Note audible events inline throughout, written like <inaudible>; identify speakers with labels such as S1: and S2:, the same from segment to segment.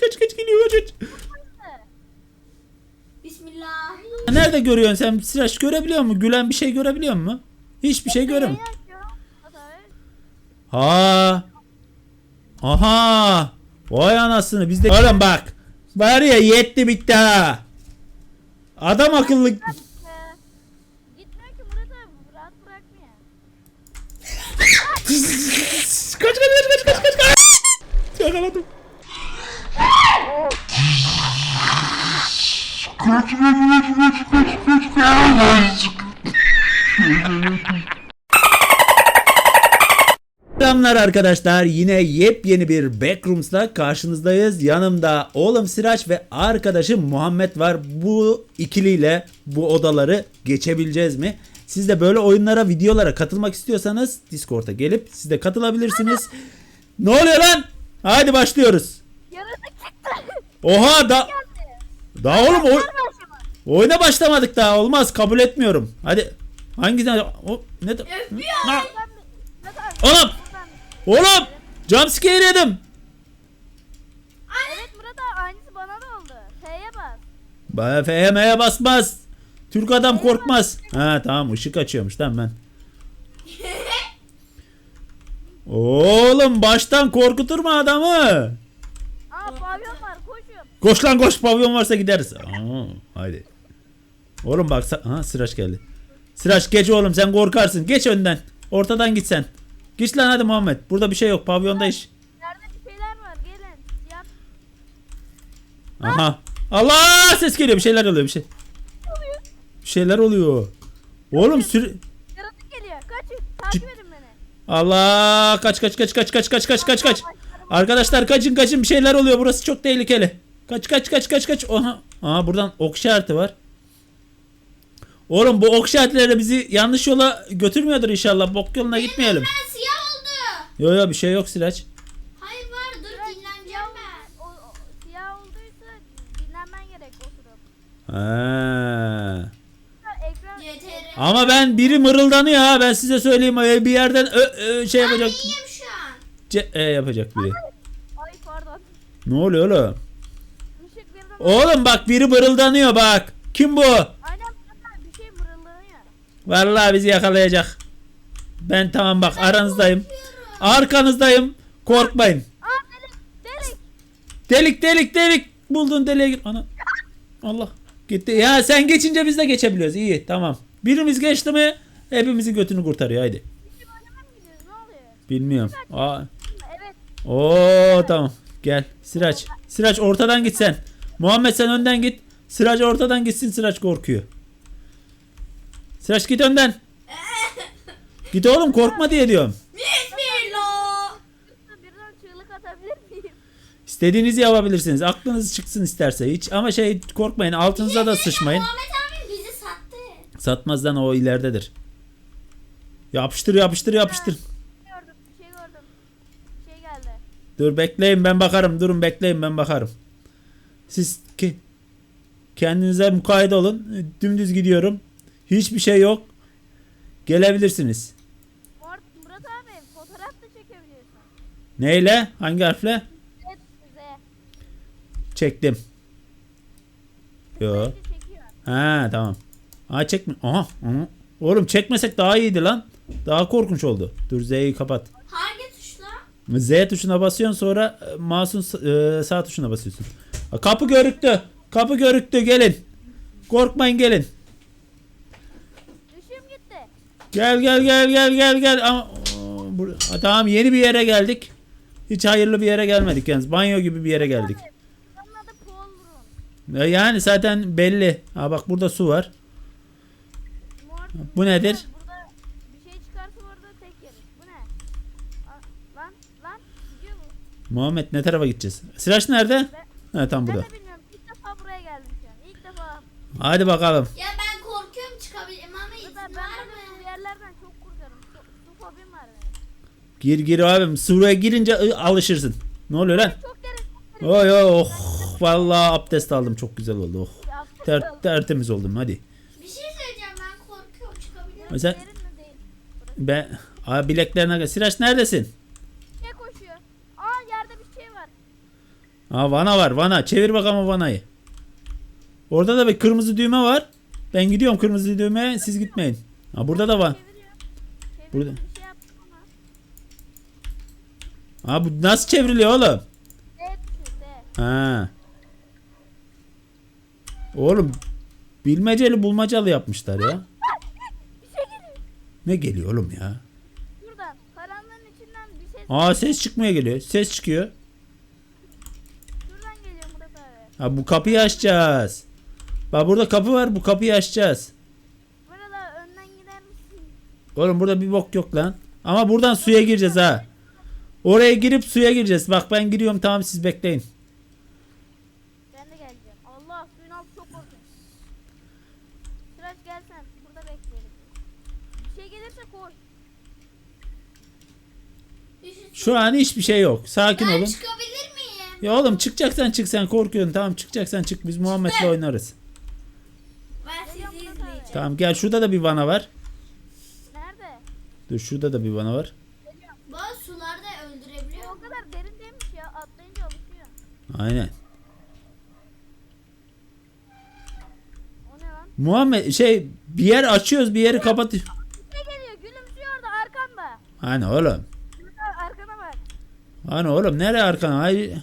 S1: kaç kaç geliyor kaç.
S2: Bismillah.
S1: Nerede görüyorsun sen Sıraç görebiliyor musun? Gülen bir şey görebiliyor musun? Hiçbir şey göremiyorum. Ha. Aha. Vay anasını bizde. Oğlum bak. Var ya yetti bitti ha. Adam akıllı.
S3: Gitmiyor ki Murat abi rahat bırakmıyor. <laughs>
S1: Kaç kaç kaç kaç kaç kaç kaç. Yakaladım. Selamlar arkadaşlar. Yine yepyeni bir Backrooms'la karşınızdayız. Yanımda oğlum Sıraç ve arkadaşım Muhammed var. Bu ikiliyle bu odaları geçebileceğiz mi? Siz de böyle oyunlara, videolara katılmak istiyorsanız Discord'a gelip siz de katılabilirsiniz. Ne oluyor lan? Hadi başlıyoruz.
S3: Yaratık çıktı.
S1: Oha da daha oğlum oy- oyuna başlamadık daha olmaz kabul etmiyorum. Hadi hangisinden o ne de- Na-. Oğlum oğlum jumpscare yedim.
S3: Evet Murat abi aynısı bana da oldu. F'ye bas.
S1: Bana FHM'ye basmaz. Türk adam korkmaz. Ha tamam ışık açıyormuş tamam ben. <laughs> Oğlum baştan korkuturma adamı.
S3: Aa pavyon.
S1: Koş lan koş pavyon varsa gideriz. Aa, haydi. Oğlum bak ha Sıraç geldi. Sıraç geç oğlum sen korkarsın. Geç önden. Ortadan git sen. Geç lan hadi Muhammed. Burada bir şey yok. Pavyonda iş.
S3: Nerede bir şeyler var gelin. Yap.
S1: Aha. Allah ses geliyor. Bir şeyler oluyor bir şey.
S3: Oluyor.
S1: Bir şeyler oluyor. Oğlum sür
S3: Yaratık geliyor. Kaçın. Takip edin beni.
S1: Allah kaç kaç kaç kaç kaç kaç kaç kaç kaç. Arkadaşlar kaçın kaçın bir şeyler oluyor. Burası çok tehlikeli. Kaç kaç kaç kaç kaç. Aha. Aha buradan ok işareti var. Oğlum bu ok işaretleri bizi yanlış yola götürmüyordur inşallah. Bok yoluna gitmeyelim.
S2: Ben siyah oldu.
S1: Yo yo bir şey yok Sıraç.
S2: Hayır var dur dinleneceğim ben.
S3: O, o, siyah olduysa dinlenmen gerek oturup.
S1: Ha.
S3: Ekran.
S1: Ama ben biri mırıldanıyor ha ben size söyleyeyim Ee, bir yerden ö, ö, şey yapacak.
S2: İyiyim şu an.
S1: C e yapacak biri.
S3: Ay pardon.
S1: Ne oluyor oğlum? Oğlum bak biri mırıldanıyor bak. Kim bu?
S3: Bir şey mırıldanıyor.
S1: Vallahi bizi yakalayacak. Ben tamam bak aranızdayım. Arkanızdayım. Korkmayın.
S3: Aa delik delik.
S1: Delik delik delik. Buldun deliğe gir. Ana. Allah. Gitti. Ya sen geçince biz de geçebiliyoruz. İyi tamam. Birimiz geçti mi hepimizin götünü kurtarıyor. Haydi.
S3: Bizim önüme mi gidiyoruz ne oluyor?
S1: Bilmiyorum. Aa.
S3: Evet.
S1: Oo tamam. Gel. Sıraç. Sıraç ortadan git sen. Muhammed sen önden git. Sıraç ortadan gitsin. Sıraç korkuyor. Sıraç git önden. Git oğlum korkma diye diyorum.
S3: Birden çığlık atabilir miyim?
S1: İstediğinizi yapabilirsiniz. Aklınız çıksın isterse hiç. Ama şey korkmayın. Altınıza da sıçmayın.
S2: Muhammed abi bizi sattı.
S1: Satmazdan o ileridedir. Yapıştır yapıştır yapıştır.
S3: Gördüm bir şey gördüm. Bir şey geldi.
S1: Dur bekleyin ben bakarım. Durun bekleyin ben bakarım. Siz ki kendinize mukayyet olun. Dümdüz gidiyorum. Hiçbir şey yok. Gelebilirsiniz.
S3: Murat, Murat abi fotoğraf da çekebiliyorsun.
S1: Neyle? Hangi harfle?
S3: Evet Z.
S1: Çektim. Yo. Ha tamam. Ha çekme. Aha. aha. Oğlum çekmesek daha iyiydi lan. Daha korkunç oldu. Dur Z'yi kapat.
S2: Hangi tuşla?
S1: Z tuşuna basıyorsun sonra e, s- e, sağ tuşuna basıyorsun. Kapı görüktü. Kapı görüktü gelin. Korkmayın gelin.
S3: Düşüm gitti.
S1: Gel gel gel gel gel gel. Ama, tamam yeni bir yere geldik. Hiç hayırlı bir yere gelmedik yalnız. Banyo gibi bir yere geldik. E, Yani zaten belli. Ha bak burada su var. Bu nedir?
S3: Şey.
S1: Muhammed ne tarafa gideceğiz? Sıraç nerede? Ha tam
S3: Ben
S1: burada.
S3: de bilmiyorum. İlk defa buraya geldim şu an. İlk defa.
S1: Hadi bakalım.
S2: Ya ben korkuyorum çıkabilirim ama izin
S3: Burada ben
S2: var
S3: de bu
S2: mı?
S3: yerlerden çok korkarım. Su, su fobim var benim.
S1: Gir gir abim. Suya girince ı, alışırsın. Ne oluyor lan?
S3: Çok derin. Çok derin.
S1: Oy oy oh. Vallahi abdest aldım. Çok güzel oldu. Oh.
S3: Ya,
S1: Ter, tertemiz oldum hadi.
S2: Bir şey söyleyeceğim ben korkuyorum çıkabilirim.
S1: Mesela
S3: Derin mi değil?
S1: ben Aa, bileklerine gel. Sıraç neredesin?
S3: Şey koşuyor. Aa yerde bir şey var.
S1: Ha vana var vana. Çevir bakalım o vanayı. Orada da bir kırmızı düğme var. Ben gidiyorum kırmızı düğmeye siz gitmeyin. Ha burada da var. Burada. Ha bu nasıl çevriliyor oğlum? Ha. Oğlum bilmeceli bulmacalı yapmışlar ya. Ne geliyor oğlum ya?
S3: Buradan. Karanlığın içinden bir ses.
S1: Aa ses çıkmaya geliyor. Ses çıkıyor.
S3: Şuradan geliyor Murat abi.
S1: Ha bu kapıyı açacağız. Bak burada kapı var bu kapıyı açacağız.
S3: Burada önden gider misin?
S1: Oğlum burada bir bok yok lan. Ama buradan suya gireceğiz ha. Oraya girip suya gireceğiz. Bak ben giriyorum tamam siz bekleyin.
S3: Ben de geleceğim. Allah suyun altı çok korkunç. Sıraç gel sen. Burada bekleyelim. Bir şey gelirse koş.
S1: Şu an hiçbir şey yok. Sakin
S2: Ben
S1: olun.
S2: çıkabilir miyim?
S1: Ya oğlum çıkacaksan çık sen korkuyorsun. Tamam çıkacaksan çık biz Muhammed'le oynarız.
S2: Ben sizi izleyeceğim.
S1: Tamam gel şurada da bir vana var.
S3: Nerede?
S1: Dur şurada da bir vana var.
S2: Bazı sularda öldürebiliyor.
S3: O kadar derin değilmiş ya. Atlayınca alışıyor.
S1: Aynen.
S3: O ne lan?
S1: Muhammed şey bir yer açıyoruz bir yeri kapatıyor.
S3: Bir şey geliyor. Gülümsüyor arkanda.
S1: Hani oğlum.
S3: Arkana bak.
S1: Hani oğlum nereye arkana? Ay.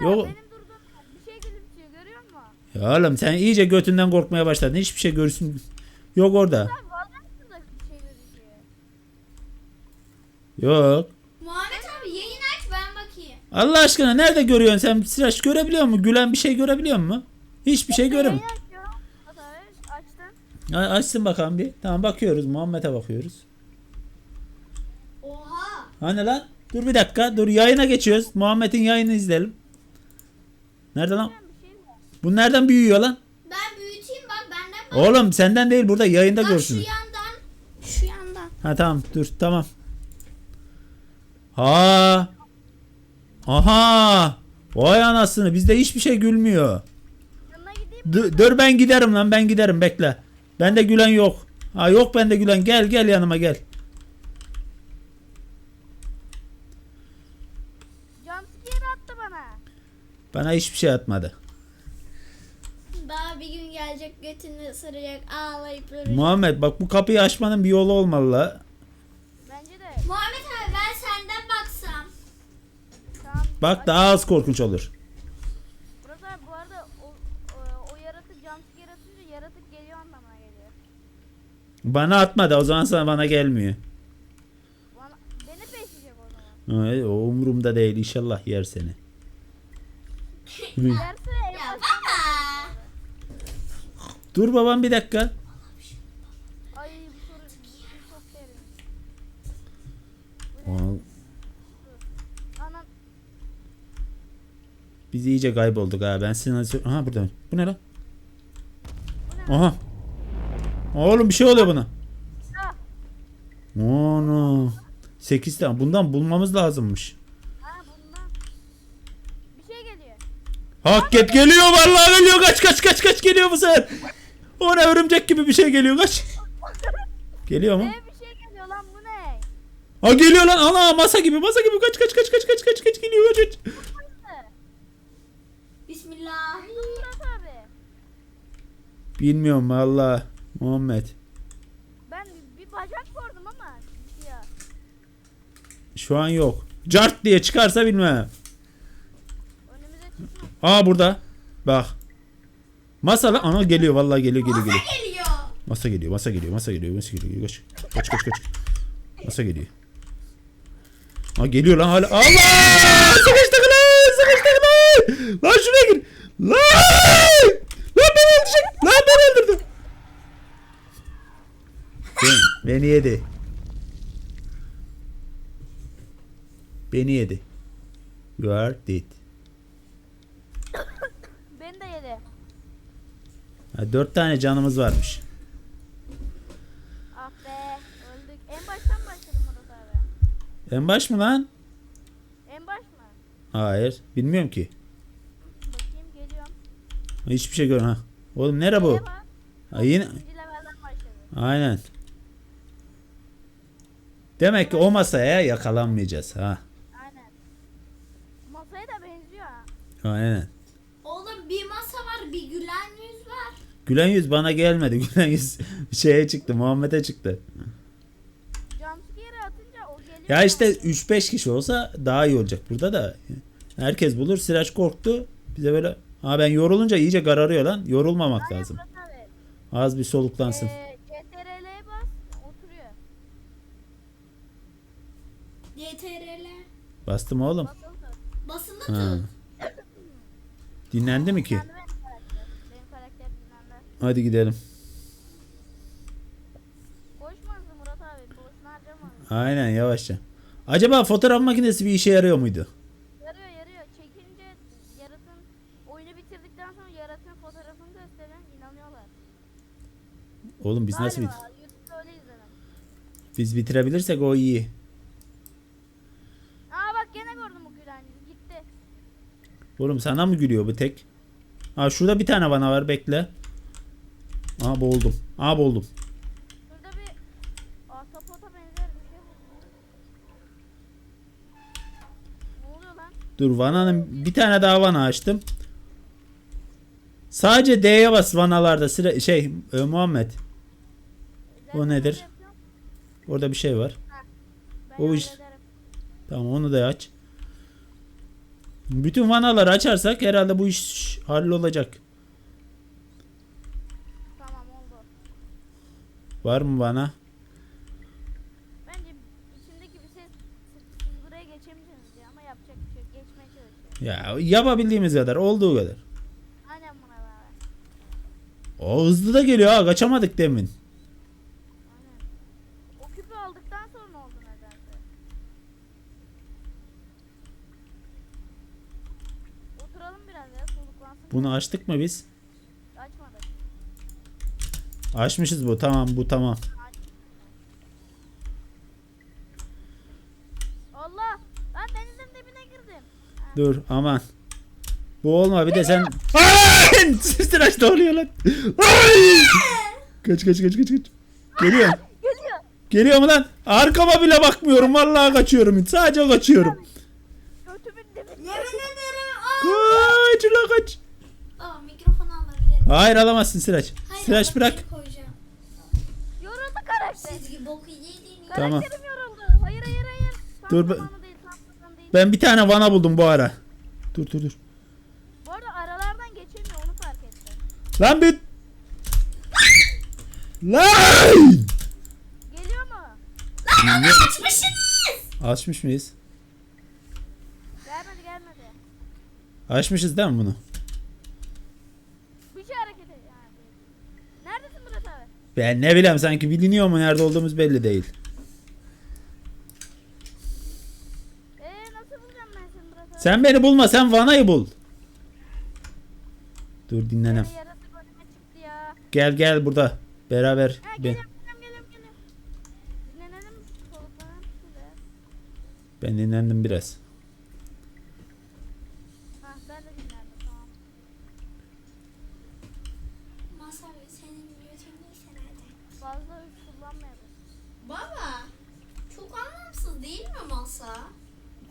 S1: Yok.
S3: Benim durduğum bir şey gülümsüyor. Görüyor musun?
S1: Ya oğlum sen iyice götünden korkmaya başladın. Hiçbir şey görürsün. Yok orada.
S3: Abi vallahi şurada bir şey gözüküyor.
S1: Yok.
S2: Muhammed abi yayın aç ben bakayım.
S1: Allah aşkına nerede görüyorsun sen? Sıraç görebiliyor musun? Gülen bir şey görebiliyor musun? Hiçbir şey göremiyorum.
S3: Yayın açıyorum. Murat abi açtın.
S1: A- Açsın bakalım bir. Tamam bakıyoruz. Muhammed'e bakıyoruz.
S2: Oha.
S1: Hani lan? Dur bir dakika. Dur yayına geçiyoruz. Muhammed'in yayını izleyelim. Nerede lan? Bu nereden büyüyor lan?
S2: Ben büyüteyim bak benden bak.
S1: Oğlum senden değil burada yayında
S2: Bak şu
S1: görsün.
S2: yandan. Şu yandan.
S1: Ha tamam dur tamam. Ha. Aha. Vay anasını bizde hiçbir şey gülmüyor.
S3: Yanına gideyim.
S1: Dur, dur ben giderim lan ben giderim bekle. Bende gülen yok. Ha yok bende gülen gel gel yanıma gel.
S3: Jumpscare attı bana.
S1: Bana hiçbir şey atmadı.
S2: Daha bir gün gelecek götünü ısıracak ağlayıp duracak.
S1: Muhammed bak bu kapıyı açmanın bir yolu olmalı la.
S3: Bence de.
S2: Muhammed abi ben senden baksam.
S3: Tamam.
S1: Bak daha az korkunç olur.
S3: Murat abi bu arada o, o, o yaratık jumpscare atınca yaratık geliyor anlamına geliyor.
S1: Bana atmadı o zaman sana bana gelmiyor.
S3: Bana, beni besleyecek o zaman.
S1: Ay, o umurumda değil inşallah yer seni.
S2: Ya baba.
S1: Dur babam bir dakika.
S3: Ay bu soru, bu soru çok derin.
S1: Aa,
S3: Anam
S1: Biz iyice kaybolduk ha. Ben sana sö- Aha burada. Bu ne lan? Aha. Oğlum bir şey oluyor buna. Onu. 8 tane. Bundan bulmamız lazımmış.
S3: ha bundan. Bir şey geliyor.
S1: Hakikat geliyor vallahi geliyor. Kaç kaç kaç kaç geliyor bu sefer. O ne örümcek gibi bir şey geliyor kaç. Geliyor mu?
S3: Ee bir şey geliyor lan bu ne?
S1: Ha geliyor lan. Ana masa gibi masa gibi kaç kaç kaç kaç kaç kaç kaç geliyor kaç. kaç.
S2: Bismillah.
S1: Bilmiyorum valla. Muhammed.
S3: Ben bir, bir bacak gördüm ama. Ya.
S1: Şu an yok. Cart diye çıkarsa bilmem. Aa burada. Bak. Masa lan. Ana geliyor vallahi geliyor geliyor geliyor.
S2: Geliyor.
S1: Masa geliyor, masa geliyor, masa geliyor, masa geliyor. Kaç. Kaç kaç kaç. Masa geliyor. Ha geliyor lan hala. Allah! Sıkıştık lan! Sıkıştık lan! Lan şuraya gir. Lan! Lan beni öldürecek. Lan beni öldürdü. Ben, beni yedi. Beni yedi. You are dead.
S3: Beni de yedi.
S1: Ha, dört tane canımız varmış.
S3: Ah be. Öldük. En baştan başladım Murat abi.
S1: En baş mı lan?
S3: En baş mı?
S1: Hayır. Bilmiyorum ki.
S3: Bakayım geliyorum.
S1: Hiçbir şey gör ha. Oğlum nere bu? Ha, yine aynen. Demek ki o masaya yakalanmayacağız ha.
S3: Aynen. Masaya da benziyor ha.
S1: Aynen.
S2: Oğlum bir masa var bir gülen yüz var.
S1: Gülen yüz bana gelmedi. <laughs> Gülen yüz şeye çıktı. Muhammed'e çıktı.
S3: Jumpscare atınca o geliyor.
S1: Ya işte 3-5 kişi olsa daha iyi olacak. Burada da herkes bulur. Siraç korktu. Bize böyle ha ben yorulunca iyice kararıyor lan. Yorulmamak
S3: Aynen
S1: lazım.
S3: Abi.
S1: Az bir soluklansın.
S3: Ee, CTRL'ye bas oturuyor.
S2: DTRL.
S1: Bastım oğlum.
S3: Basılı
S1: Ha.
S2: tut.
S1: Dinlendi mi ki?
S3: Dinlendi benim karakter. Benim karakter dinlendi.
S1: Hadi gidelim.
S3: Koşmasın Murat abi. Boşuna harcama.
S1: Aynen yavaşça. Acaba fotoğraf makinesi bir işe yarıyor muydu?
S3: Yarıyor yarıyor. Çekince yaratın oyunu bitirdikten sonra yaratın fotoğrafını gösterin inanıyorlar.
S1: Oğlum biz nasıl bit
S3: Galiba YouTube'da öyle izledim.
S1: biz bitirebilirsek o iyi.
S3: Aa bak gene gördüm bu gülen yüzü. Gitti.
S1: Oğlum sana mı gülüyor bu tek? Aa şurada bir tane bana var bekle. Aa boğuldum. Aa boğuldum.
S3: Şurada bir ahtapota benzer bir şey. Ne oluyor lan?
S1: Dur vananın bir tane daha vana açtım. Sadece D'ye bas vanalarda sıra şey e, Muhammed. O nedir?
S3: yapıyorum.
S1: Orada bir şey var.
S3: Ben
S1: O iş-
S3: hallederim.
S1: Tamam onu da aç. Bütün vanaları açarsak herhalde bu iş hallolacak.
S3: Tamam oldu.
S1: Var mı vana?
S3: Bence içindeki bir ses siz buraya geçemeyeceksiniz diye ama yapacak bir şey yok. Geçmeye çalışıyor.
S1: Ya yapabildiğimiz kadar olduğu kadar.
S3: Aynen buna beraber.
S1: O hızlı da geliyor ha kaçamadık demin.
S3: Aynen. O küpü aldıktan sonra oldu nedense? Oturalım biraz ya soluklansın.
S1: Bunu açtık mı biz? Açmışız bu tamam bu tamam.
S3: Allah! Ben denizin dibine girdim.
S1: Dur aman. Bu olma bir de sen... Sıraç <laughs> ne oluyor lan? Kaç kaç kaç kaç kaç. Geliyor.
S3: Geliyor.
S1: Geliyor mu lan? Arkama bile bakmıyorum. Vallahi kaçıyorum. Sadece kaçıyorum.
S3: Götümün dibinde.
S2: Yemin ederim. Aa.
S1: Kaç ulan kaç.
S2: Baba mikrofonu alabilirim.
S1: Hayır alamazsın Sıraç.
S2: Hayır,
S1: Sıraç bırak.
S3: Yoruldu
S2: Çizgi boku yediğini.
S1: Tamam.
S3: Karakterim yoruldu. Hayır hayır hayır. Tam
S1: Dur, ben-
S3: zamanı değil, tam zamanı değil.
S1: Ben bir tane vana buldum bu ara. Dur dur dur.
S3: Bu arada aralardan geçemiyor onu fark ettim.
S1: Lan bir... Lan!
S3: Geliyor mu?
S2: Açmışsınız.
S1: Açmış mıyız?
S3: Gelmedi gelmedi.
S1: Açmışız değil mi bunu?
S3: Bir şey hareket et. Ha, değil. Neredesin Murat abi?
S1: Ben ne bileyim sanki biliniyor mu nerede olduğumuz belli değil.
S3: Ee, nasıl bulacağım ben seni Murat abi?
S1: Sen beni bulma sen vanayı bul. Dur dinlenem.
S3: Böyle yaratık önüme çıktı ya.
S1: Gel gel burada. Beraber.
S3: Ha
S1: Ben,
S3: geliyorum geliyorum geliyorum geliyorum. Dinlenelim soluklanalım şurada.
S1: ben dinlendim biraz.
S3: Hah ben de dinlendim tamam.
S2: Masa senin götündeyse nerede?
S3: Fazla üç kullanmayalım.
S2: Baba. Çok anlamsız değil mi masa?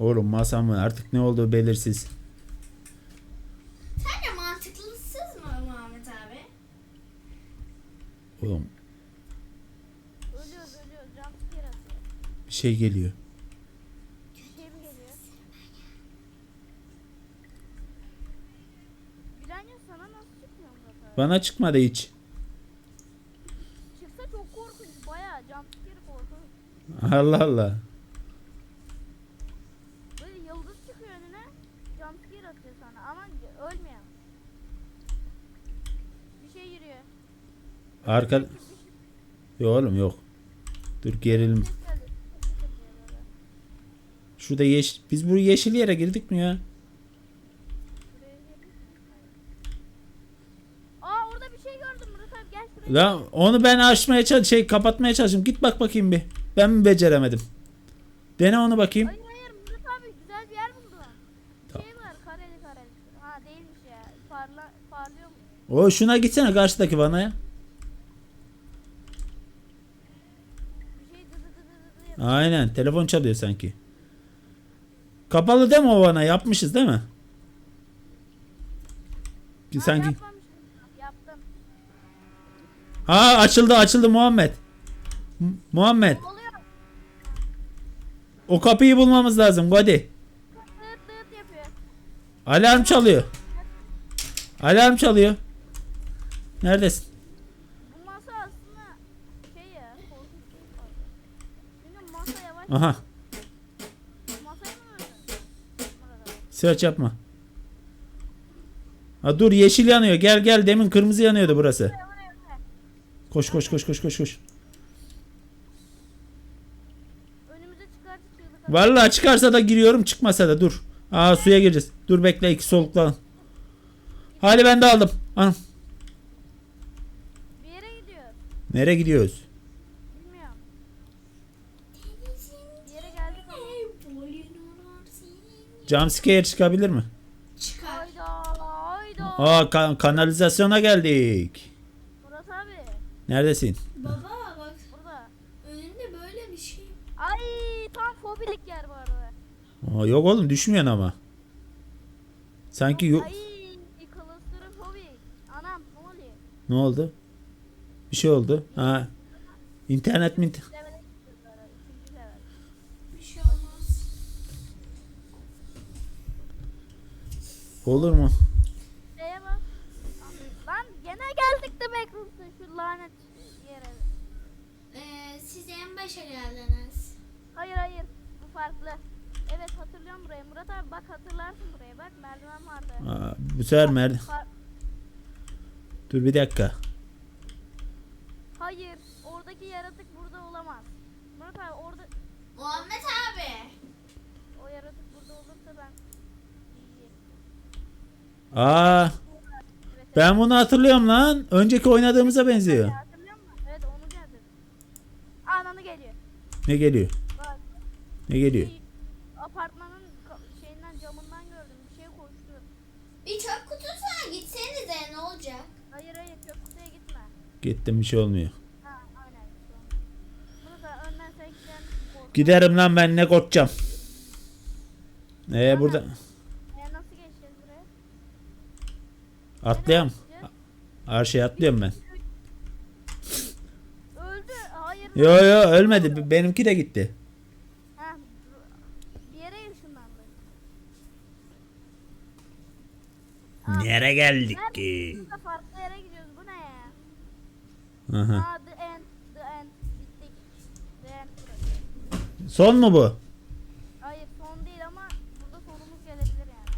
S1: Oğlum masamın artık ne olduğu belirsiz.
S2: Sence mantıklısız mı Muhammed abi?
S1: Oğlum
S3: Ölüyoruz ölüyoruz. Jumpscare atıyor.
S1: bir şey geliyor.
S3: Bir şey mi geliyor? Gülenyo sana nasıl çıkmıyor Murat abi?
S1: Bana çıkmadı hiç.
S3: Çıksa çok korkunç. Bayağı jumpscare korkunç.
S1: Allah Allah.
S3: Böyle yıldız çıkıyor önüne. Atıyor sana ama ölmüyor. Bir şey yürüyor.
S1: Arka... Yok oğlum yok. Dur gerilim. Şurada yeş... Biz bu yeşil yere girdik mi ya?
S3: Aa orada bir şey gördüm Murat abi gel şuraya.
S1: Lan onu ben açmaya çalış şey kapatmaya çalıştım. Git bak bakayım bir. Ben mi beceremedim? Dene onu bakayım.
S3: Hayır hayır Murat abi güzel bir yer buldum. Bir şey var kareli kareli. Ha değilmiş ya. Parla, parlıyor mu?
S1: O şuna gitsene karşıdaki vanaya. Aynen telefon çalıyor sanki. Kapalı değil mi o vana? Yapmışız değil mi?
S3: Ben
S1: sanki.
S3: Yaptım.
S1: Ha açıldı açıldı Muhammed. M- Muhammed o kapıyı bulmamız lazım
S3: yapıyor.
S1: Alarm çalıyor. Alarm çalıyor. Neredesin?
S3: Bu masa aslında şey ya. Çünkü masa yavaş.
S1: Aha
S3: Masayı mı
S1: sıraç yapma. Ha dur yeşil yanıyor gel gel demin kırmızı yanıyordu burası. Koş koş koş koş koş koş. Vallahi çıkarsa da giriyorum çıkmasa da dur. Aa suya gireceğiz. Dur bekle iki soluklan. Hadi ben de aldım. Anam.
S3: Bir yere gidiyor.
S1: Nereye gidiyoruz?
S3: Bilmiyorum. Bir yere geldik ama.
S1: Jumpscare çıkabilir mi?
S2: Çıkar.
S3: Hayda hayda.
S1: Aa ka- kanalizasyona geldik.
S3: Murat abi.
S1: Neredesin?
S2: Baba bak
S3: Burada.
S2: önünde böyle bir şey.
S3: Ay tam fobilik yer bu arada.
S1: Aa, yok oğlum düşmüyorsun ama. Sanki yok.
S3: Ay klostrofobik. Anam ne oluyor?
S1: Ne oldu? Bir şey oldu. Ha. İnternet mi?
S2: Şey.
S1: Olur mu?
S3: Şeye bak. Lan gene geldik de Backrooms'a şu lanet yere.
S2: Ee, siz en başa geldiniz.
S3: Hayır hayır bu farklı. Evet hatırlıyorum burayı. Murat abi bak hatırlarsın burayı. Bak merdiven vardı.
S1: Aa, bu sefer merdi.
S3: Far-
S1: Dur bir dakika.
S3: Hayır oradaki yaratık burada olamaz. Murat abi orada
S2: Muhammed abi.
S3: o yaratık burada olursa ben iyi.
S1: Aa, ben bunu hatırlıyorum lan. Önceki oynadığımıza benziyor.
S3: evet. Hatırlıyor musun? Evet onu geldi. Ananı geliyor.
S1: Ne geliyor?
S3: Bak
S1: Ne geliyor?
S3: bir apartmanın ka- şeyinden camından gördüm. Bir şey koştu.
S2: Bir çöp kutusuna gitsenize ne olacak?
S3: Hayır hayır çok kutuya gitme.
S1: Gittim bir şey olmuyor.
S3: Kork.
S1: Giderim lan ben ne korkacağım. Ee burada
S3: E, nasıl
S1: atlayayım.
S3: Nereye gideceğiz?
S1: Her şey atlıyorum ben.
S3: Öldü. Hayır.
S1: Yo yo ölmedi. Benimki de gitti.
S3: Ha, bir yere ışınlandı.
S1: Nereye geldik ki?
S3: Burada farklı yere gidiyoruz. Bu ne ya?
S1: Aha.
S3: Aa, the end. The end. Bittik. The end burası.
S1: Son mu bu?
S3: Hayır son değil ama burada sonumuz gelebilir yani.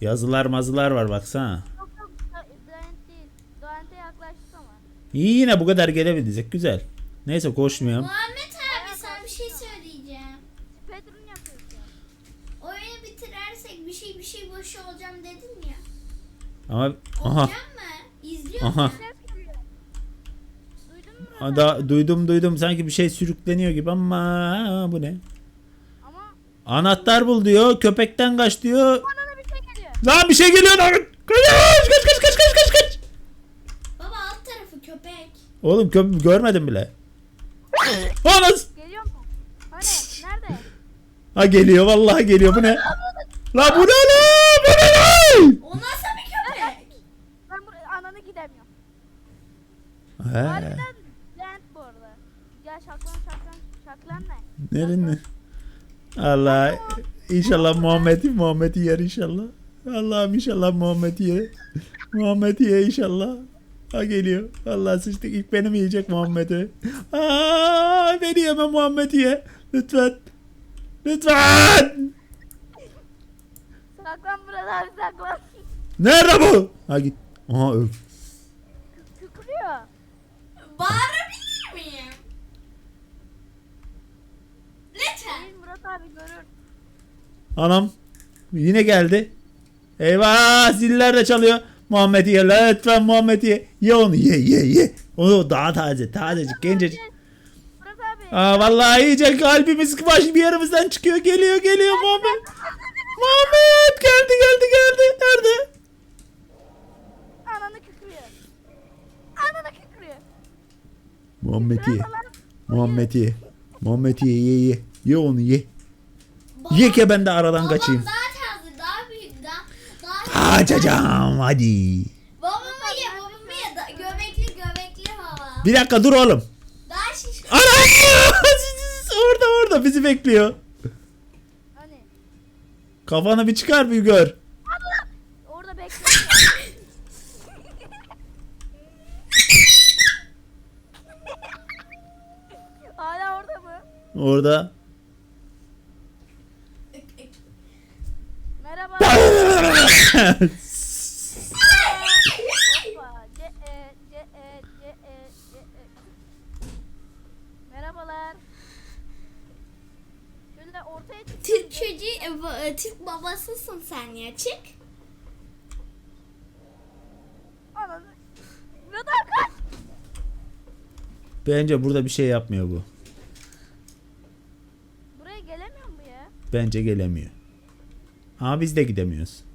S1: Yazılar mazılar var baksana.
S3: Yok yok the, the end değil. The end'e yaklaştık ama.
S1: İyi yine bu kadar gelebildik. Güzel. Neyse koşmuyorum.
S2: Muhammed abi sana bir şey söyleyeceğim.
S3: Speedrun yapıyoruz ya.
S2: Oyunu bitirersek bir şey bir şey boş olacağım dedin ya.
S1: Ama aha.
S2: Olacak mı? İzliyor
S1: Aha.
S2: musun?
S3: Ses geliyor. Duydun mu?
S1: Ha,
S3: Murat
S1: Da, duydum duydum sanki bir şey sürükleniyor gibi ama bu ne?
S3: Ama
S1: Anahtar bul diyor. Köpekten kaç diyor.
S3: bana da bir şey geliyor.
S1: Lan bir şey geliyor lan. Kaç kaç kaç kaç kaç kaç kaç.
S2: Baba alt tarafı köpek.
S1: Oğlum köpek görmedim bile. Anas.
S3: Geliyor mu? Hani? Nerede?
S1: Ha geliyor vallahi geliyor bu ne? La bu ne lan? Bu ne lan?
S2: O nasıl bir köpek?
S3: Ben buraya ananı gidemiyorum.
S1: He.
S3: Harbiden Lent bu arada. Gel şaklan şaklan şaklan ne?
S1: Nerede? Allah inşallah Muhammed Muhammed yer inşallah. Allah'ım inşallah Muhammed yer. Muhammed ye inşallah. Ha geliyor. Allah sıçtık ilk benim yiyecek Muhammed'i. Aa beni yeme Muhammed ye. Lütfen. Lütfen.
S3: Saklan burada abi saklan.
S1: Nerede bu? Ha git. Aha öl.
S3: Kıkırıyor.
S2: Bağırabilir miyim? Lütfen.
S3: Değil Murat abi görür.
S1: Anam. Yine geldi. Eyvah ziller de çalıyor. Muhammed ye lütfen Muhammed ye. Ye onu ye ye ye. O daha taze tazecik gencecik. Aa vallahi iyice kalbimiz baş bir yerimizden çıkıyor geliyor geliyor Muhammed. Muhammed geldi geldi geldi. Nerede?
S3: Ananı kıkırıyor. Ananı kıkırıyor.
S1: Muhammed ye. Muhammed ye. Muhammed ye ye ye. Ye onu ye. Ye ki ben de aradan
S2: Babam
S1: kaçayım.
S2: daha taze, daha büyük, daha, daha
S1: açacağım hadi.
S2: Babamı ye babamı ye. Da- Göbekli göbekli baba.
S1: Bir dakika dur oğlum.
S2: Daha şiş.
S1: Ana! <laughs> orada orada bizi bekliyor.
S3: Hani
S1: Kafanı bir çıkar bir gör.
S3: orada bekliyor. <laughs> Hala orada mı?
S1: Orada.
S3: Merhaba. Hoppa. C E C E C E C E. Merhabalar. Şöyle ortaya çık.
S2: Türk çocuğu, e, e, Türk babasısın sen ya. Çık.
S3: Ananı. Kaç.
S1: Bence burada bir şey yapmıyor bu.
S3: Buraya gelemiyor mu ya?
S1: Bence gelemiyor. Ama biz de gidemiyoruz.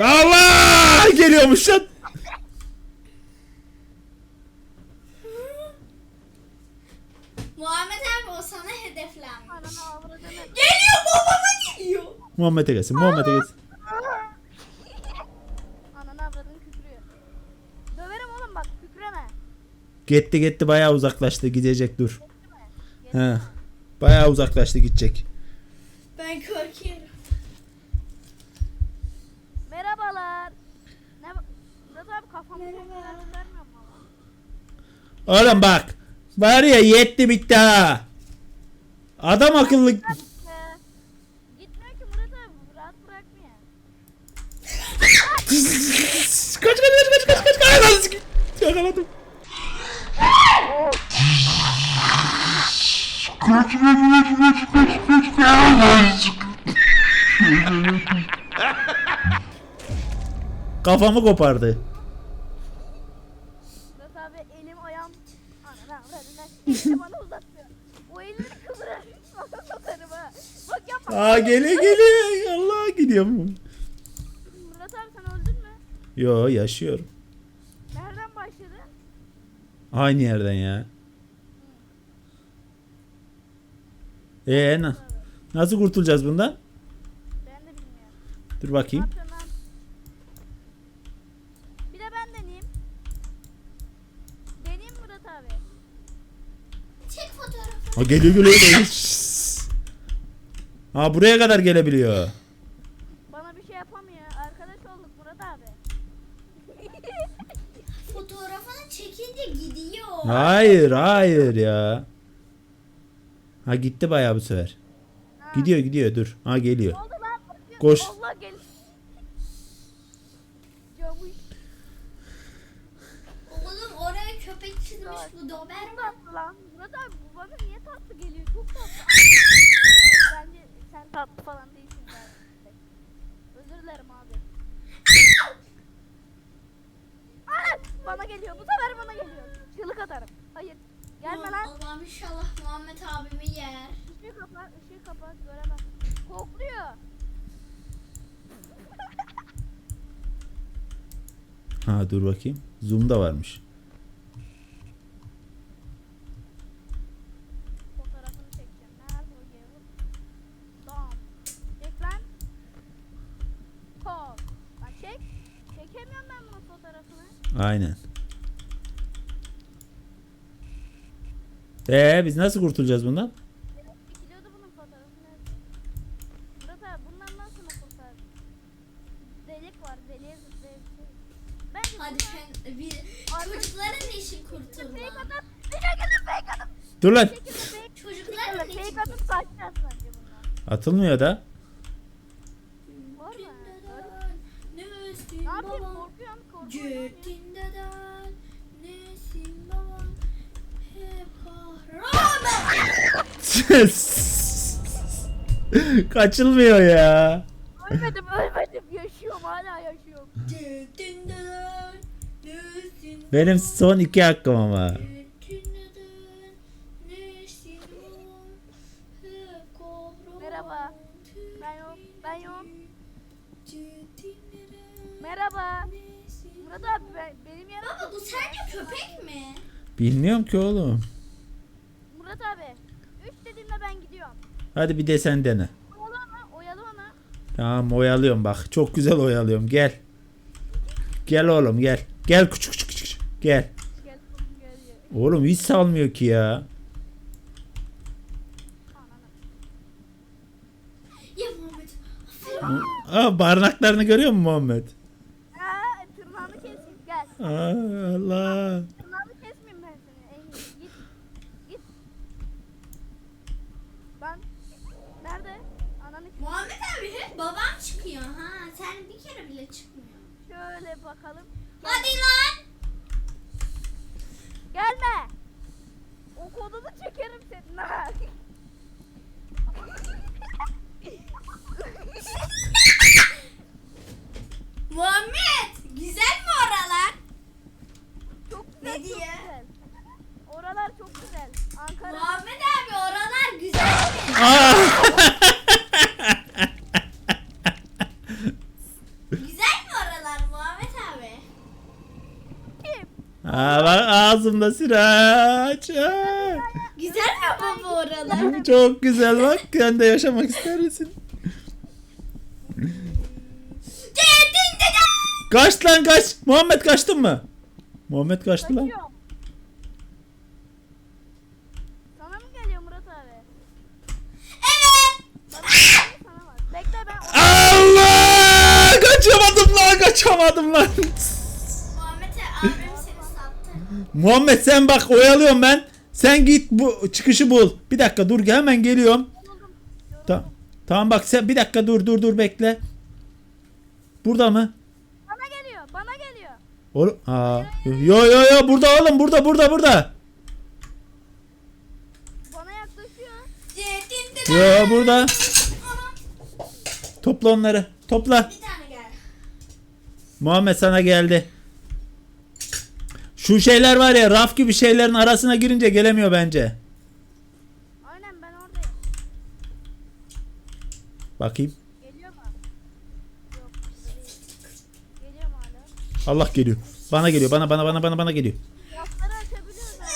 S1: Allah! Geliyormuş lan.
S2: Muhammed abi o sana hedeflenmiş. Geliyor babama geliyor.
S1: Muhammed'e gelsin. Muhammed'e gelsin.
S3: Ananı avradını kükrüyor. Döverim oğlum bak kükreme.
S1: Gitti gitti bayağı uzaklaştı. Gidecek dur. He. Bayağı uzaklaştı gidecek.
S2: Ben korkuyorum.
S3: Merhabalar. Ne Murat abi kafamı
S2: Merhaba.
S3: Merhaba. çıkarmıyor mu ama?
S1: Oğlum bak. Var ya yetti bitti ha. Adam akıllı.
S3: Gitmiyor ki Murat abi rahat bırakmıyor.
S1: kaç kaç kaç kaç kaç kaç. Ay, lan sik- Yakaladım. Kafamı kopardı.
S3: Murat abi elim ayağım ananı bana uzatmıyor. Elini ha. Bak yapma.
S1: Aa geliyor geliyor. Allah gidiyorum.
S3: Murat abi sen öldün mü?
S1: Yo yaşıyorum.
S3: Nereden başladı?
S1: Aynı yerden ya. Ee na- nasıl kurtulacağız bundan?
S3: Ben de bilmiyorum.
S1: Dur
S3: Ne
S1: bakayım.
S3: lan? Bir de ben deneyeyim. Deneyeyim Murat abi.
S2: Çek fotoğrafı.
S1: Ha geliyor geliyor. geliyor. <laughs> Ha buraya kadar gelebiliyor.
S3: Bana bir şey yapamıyor. Arkadaş olduk Murat abi. <laughs>
S2: Fotoğrafını çekince gidiyor.
S1: Hayır hayır ya. Ha gitti bayağı bu sefer.
S3: Ha.
S1: Gidiyor gidiyor dur. Ha geliyor.
S3: Ne oldu lan? Bakıyor.
S1: Koş.
S3: Allah gel.
S2: Oğlum oraya köpek çizmiş bu Doberman.
S3: Lan. Murat abi bana niye tatlı geliyor? Çok tatlı. Ee, bence sen tatlı falan değilsin galiba. Özür dilerim abi. Aa, bana geliyor. Bu sefer bana geliyor. Çığlık atarım. Hayır. Gelme lan.
S2: Allah'ım inşallah Muhammed abimi yer.
S3: Işığı kapat. ışığı kapat. Göremez. Kokluyor.
S1: Ha dur bakayım. Zoom da varmış.
S3: Fotoğrafını çekeceğim. Nerede o gavur? Tamam. Çek lan. Kol. Lan çek. Çekemiyorum ben bunun fotoğrafını.
S1: Aynen. Ee biz nasıl kurtulacağız bundan?
S3: Çekiliyordu bunun fotoğrafı nerede? Murat abi bundan nasıl mı kurtar? Delik var. Deliğe zıplayabilir. Bence
S2: Hadi sen bir
S3: Arka-
S2: çocukların işi
S3: Fake
S2: kurtulma.
S3: atıp. Bir dakika fake atıp.
S1: Dur lan.
S3: Fake.
S2: Çocukların işi
S3: fake atıp kaçacağız bence bundan.
S1: Atılmıyor da.
S3: Var mı?
S2: Ne
S3: Ne
S2: üstün
S3: yapayım
S2: babam,
S3: korkuyorum korkuyorum.
S2: Cettin deden, nesin babam, hep kahraman. <laughs>
S1: Kaçılmıyor ya.
S3: Ölmedim ölmedim yaşıyorum hala yaşıyorum.
S1: Benim son iki hakkım ama. Bilmiyorum ki oğlum.
S3: Murat abi. Üç dediğimde ben gidiyorum.
S1: Hadi bir de sen dene.
S3: Oyalı onu.
S1: Tamam oyalıyorum bak. Çok güzel oyalıyorum. Gel. Gel oğlum gel. Gel küçük küçük küçük. Gel.
S3: Gel gel gel.
S1: Oğlum hiç salmıyor ki ya.
S2: Ya Muhammed.
S1: Aa, barnaklarını görüyor musun Muhammed?
S3: Aa, tırnağını keseyim gel.
S1: Aa, Allah.
S3: Tırnağını kesmeyeyim ben seni. En iyisi git. Git. Ben nerede? Ananı
S2: Muhammed abi hep babam çıkıyor ha. Sen bir kere bile çıkmıyor.
S3: şöyle bakalım.
S2: Hadi lan.
S3: Gelme. O kodunu çekerim senin ha. <laughs>
S2: Muhammed. Güzel mi oralar?
S3: çok güzel,
S2: Ne
S3: çok
S2: diye?
S3: güzel. Oralar çok güzel. Ankara.
S2: Muhammed abi oralar güzel mi? <laughs>
S1: Aa!
S2: Güzel mi oralar Muhammed abi?
S3: Kim?
S1: Aa, bak ağzımda sıraç.
S2: Güzel mi baba oralar?
S1: Çok güzel bak. Sen de yaşamak ister misin? Kaç lan kaç. Muhammed kaçtın mı? Muhammed kaçtı lan.
S3: Kaçıyorum.
S2: Muhammed
S1: sen bak oyalıyorum ben. Sen git bu çıkışı bul. Bir dakika dur hemen geliyorum.
S3: buldum.
S1: Ta tamam bak sen bir dakika dur dur dur bekle. Burada mı?
S3: Bana geliyor. Bana geliyor.
S1: Oğlum aa. Yo yo yo burada oğlum burada burada burada.
S3: Bana yaklaşıyor.
S1: Yo burada. Topla onları. Topla.
S2: Bir tane gel.
S1: Muhammed sana geldi. Şu şeyler var ya raf gibi şeylerin arasına girince gelemiyor bence.
S3: Aynen ben oradayım.
S1: Bakayım.
S3: Geliyor mu? Yok. Geliyor mu hala?
S1: Allah geliyor. Bana geliyor. Bana bana bana bana bana geliyor.
S3: Rafları açabiliyoruz ha.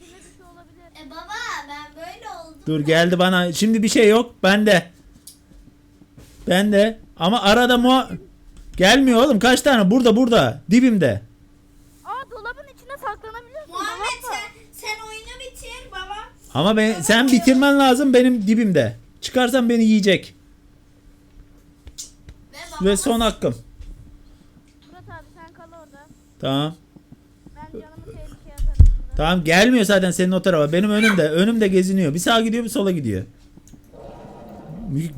S3: İçinde bir şey olabilir.
S2: E baba ben böyle oldum.
S1: Dur geldi bana. Şimdi bir şey yok. Bende. Bende. Ama arada mu gelmiyor oğlum. Kaç tane? Burada burada. Dibimde.
S3: Dolabın içine saklanabiliyorsun.
S2: Muhammed sen, sen oyunu bitir baba.
S1: Ama ben sen bitirmen lazım benim dibimde. Çıkarsan beni yiyecek.
S2: Ve baba.
S1: Ve son hakkım.
S3: Murat abi sen kal orada.
S1: Tamam.
S3: Ben canımı tehlikeye atarım.
S1: Tamam gelmiyor zaten senin o tarafa. Benim önümde. Önümde geziniyor. Bir sağa gidiyor bir sola gidiyor.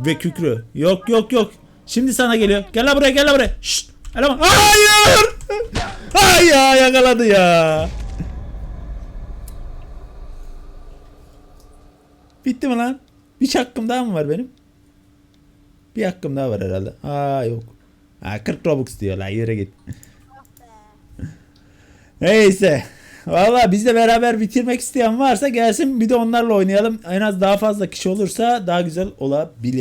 S1: Ve kükrü. Yok yok yok. Şimdi sana geliyor. Gel la buraya gel la buraya. Şşt. Hele bak. Hayır. Ay ya yakaladı ya. Bitti mi lan? Bir hakkım daha mı var benim? Bir hakkım daha var herhalde. Aa yok. Ha 40 Robux diyor la yere git. Neyse. Valla bizle beraber bitirmek isteyen varsa gelsin bir de onlarla oynayalım. En az daha fazla kişi olursa daha güzel olabilir.